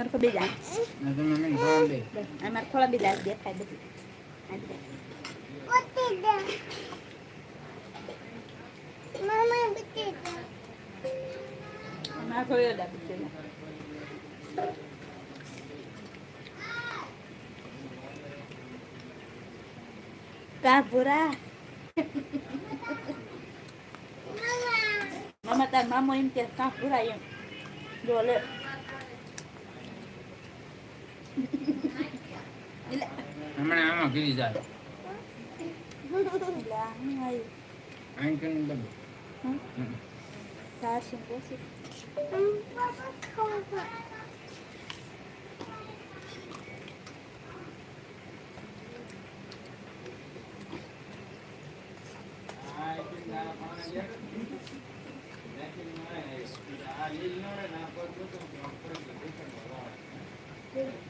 સરખો બીજા ના તમે મને ખાવા દે અમારે થોડા બીજા દેખાય બધું આ દે. અમારે થોડી ડાબી છે કા ભૂરા મામા તાર મામો એમ કે કા ભૂરા એમ જો લે એટલે હમણાં આમાં ગીરી જાય. Thank આ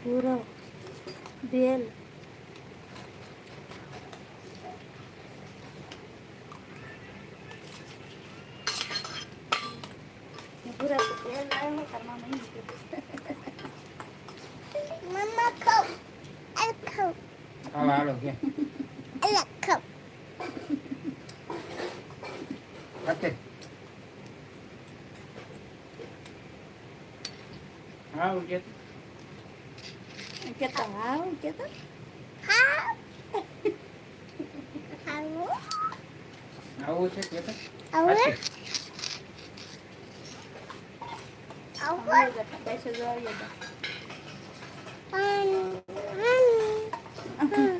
આવ્યું આઈ કે બધું હમ? હમ. સાસુ પોસી હમ. એમ કરીએ આમ બીજું રાખો પૂરો બેલ પૂરા તો બેલ લાવ્યો તાર મામા એમ કીધું. ખાવા કે ખાતે હા ઉઠે કેતા હાવ કેતા આવું છે કે તો પૈસા જો આવી ગયા ખાઈશ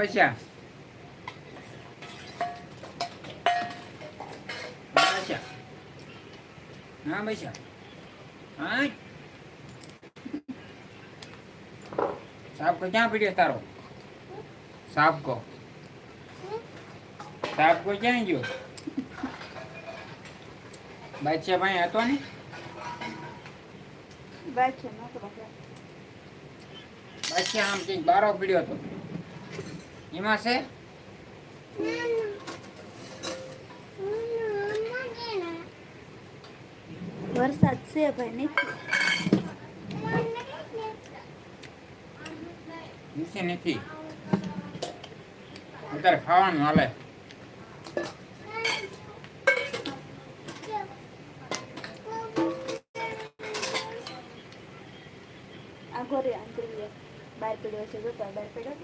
પૈસા? હા પૈસા. હા સાપ કો ક્યાં પડ્યો તારો? સાપ કો સાપ કો ક્યાં ગયો? બાદશાહ ભાઈ હતો ને? બાદશાહ આમ કંઈક બારો પીડ્યો હતો. એમાં છે? વરસાદ છે ભાઈ નથી નીચે નથી. અત્યારે ખાવાનું હાલે. આ ઘરે બહાર પડ્યો છે બહાર પડ્યો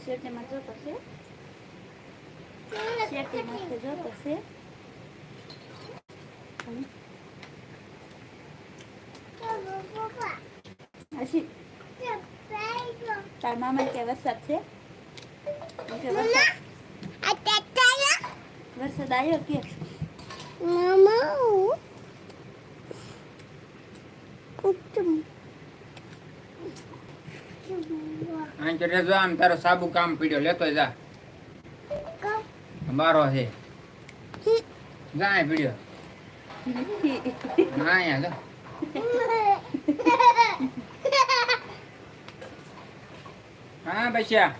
શેટીમાં જોતો છે શેટીમાં જોતો છે હસી તાર મામા કે વરસાદ છે વરસાદ આવ્યો કે અહીં કરે જો આમ, તારો સાબુ કામ પીડ્યો, લેતો જા. મારો છે જા અહીં પીડ્યો. ના અહીંયા જો હા બચ્યા